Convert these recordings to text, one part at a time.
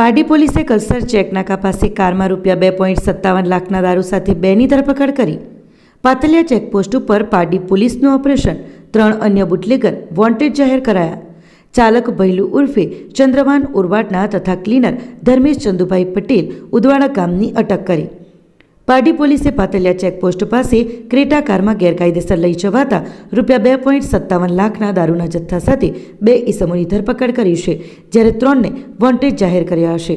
પારડી પોલીસે કલસર ચેકનાકા પાસે કારમાં રૂપિયા બે પોઈન્ટ સત્તાવન લાખના દારૂ સાથે બેની ધરપકડ કરી. પાતલિયા ચેકપોસ્ટ ઉપર પારડી પોલીસનું ઓપરેશન, ત્રણ અન્ય બુટલેગર વોન્ટેડ જાહેર કરાયા. ચાલક ભૈલુ ઉર્ફે ચંદ્રવાન ઉરવાટના તથા ક્લીનર ધર્મેશ ચંદુભાઈ પટેલ ઉદવાડા ગામની અટક કરી. પારડી પોલીસે પાતલિયા ચેકપોસ્ટ પાસે ક્રેટા કારમાં ગેરકાયદેસર લઈ જવાતા રૂપિયા બે પોઈન્ટ સત્તાવન લાખના દારૂના જથ્થા સાથે બે ઈસમોની ધરપકડ કરી છે, જ્યારે ત્રણને વોન્ટેડ જાહેર કર્યા હશે.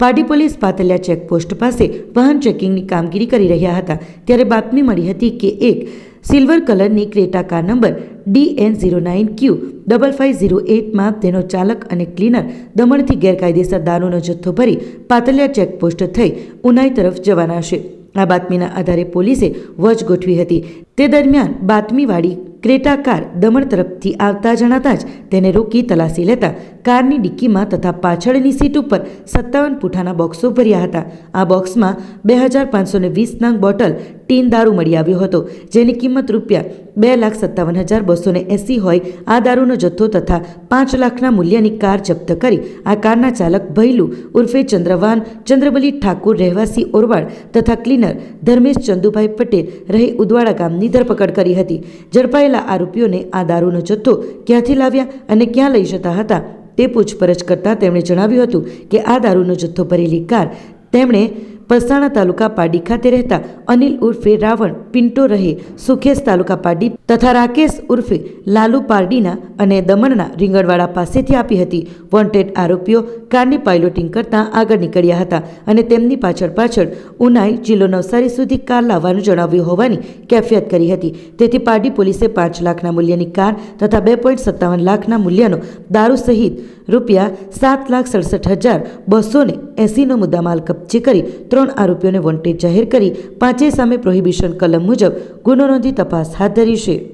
પારડી પોલીસ પાતલિયા ચેકપોસ્ટ પાસે વાહન ચેકિંગની કામગીરી કરી રહ્યા હતા, ત્યારે બાતમી મળી હતી કે એક સિલ્વર કલરની Creta car number D N zero nine Q double five zero એટમાં તેનો ચાલક અને ક્લીનર દમણથી ગેરકાયદેસર દારૂનો જથ્થો ભરી પાતલિયા ચેકપોસ્ટ થઈ ઉનાઈ તરફ જવાના છે. આ બાતમીના આધારે પોલીસે વચ ગોઠવી હતી. તે દરમિયાન બાતમીવાળી ક્રેટા કાર દમણ તરફથી આવતા જણાતા જ તેને રોકી તલાશી લેતા કારની ડિક્કીમાં તથા પાછળની સીટ ઉપર સત્તાવન પૂઠાના બોક્સો ભર્યા હતા. આ બોક્સમાં બે હજાર પાંચસો ને વીસ નંગ બોટલ, ટીન દારૂ મળી આવ્યો હતો, જેની કિંમત રૂપિયા બે લાખ સત્તાવન હજાર બસો ને એંસી હોય આ દારૂનો જથ્થો તથા પાંચ લાખના મૂલ્યની કાર જપ્ત કરી આ કારના ચાલક ભૈલુ ઉર્ફે ચંદ્રવાન, ચંદ્રબલી ઠાકુર, રહેવાસી ઓરવાડ તથા ક્લીનર ધર્મેશ ચંદુભાઈ પટેલ રહી ઉદવાડા ગામની ધરપકડ કરી હતી. ઝડપાયેલા આરોપીઓને આ દારૂનો જથ્થો ક્યાંથી લાવ્યા અને ક્યાં લઈ જતા હતા? તે પૂછપરછ કરતાં તેમણે જણાવ્યું હતું કે આ દારૂનો જથ્થો ભરેલી કાર તેમણે પલસાણા તાલુકા પાડી ખાતે રહેતા અનિલ ઉર્ફે રાવણ પિન્ટો રહે સુખેશ તાલુકા પાડી તથા રાકેશ ઉર્ફે લાલુ પારડીના અને દમણના રીંગણવાડા પાસેથી આપી હતી. વોન્ટેડ આરોપીઓ કારની પાઇલોટિંગ કરતાં આગળ નીકળ્યા હતા અને તેમની પાછળ પાછળ ઉનાઈ જિલ્લો નવસારી સુધી કાર લાવવાનું જણાવ્યું હોવાની કેફિયત કરી હતી. તેથી પારડી પોલીસે પાંચ લાખના મૂલ્યની કાર તથા બે પોઈન્ટ સત્તાવન લાખના મૂલ્યનો દારૂ સહિત રૂપિયા સાત લાખ સડસઠ હજાર બસો ને એંસીનો મુદ્દામાલ કબજે કરી ત્રણ આરોપીઓને વોન્ટેડ જાહેર કરી પાંચેય સામે પ્રોહિબિશન કલમ મુજબ ગુનો નોંધી તપાસ હાથ ધરી છે.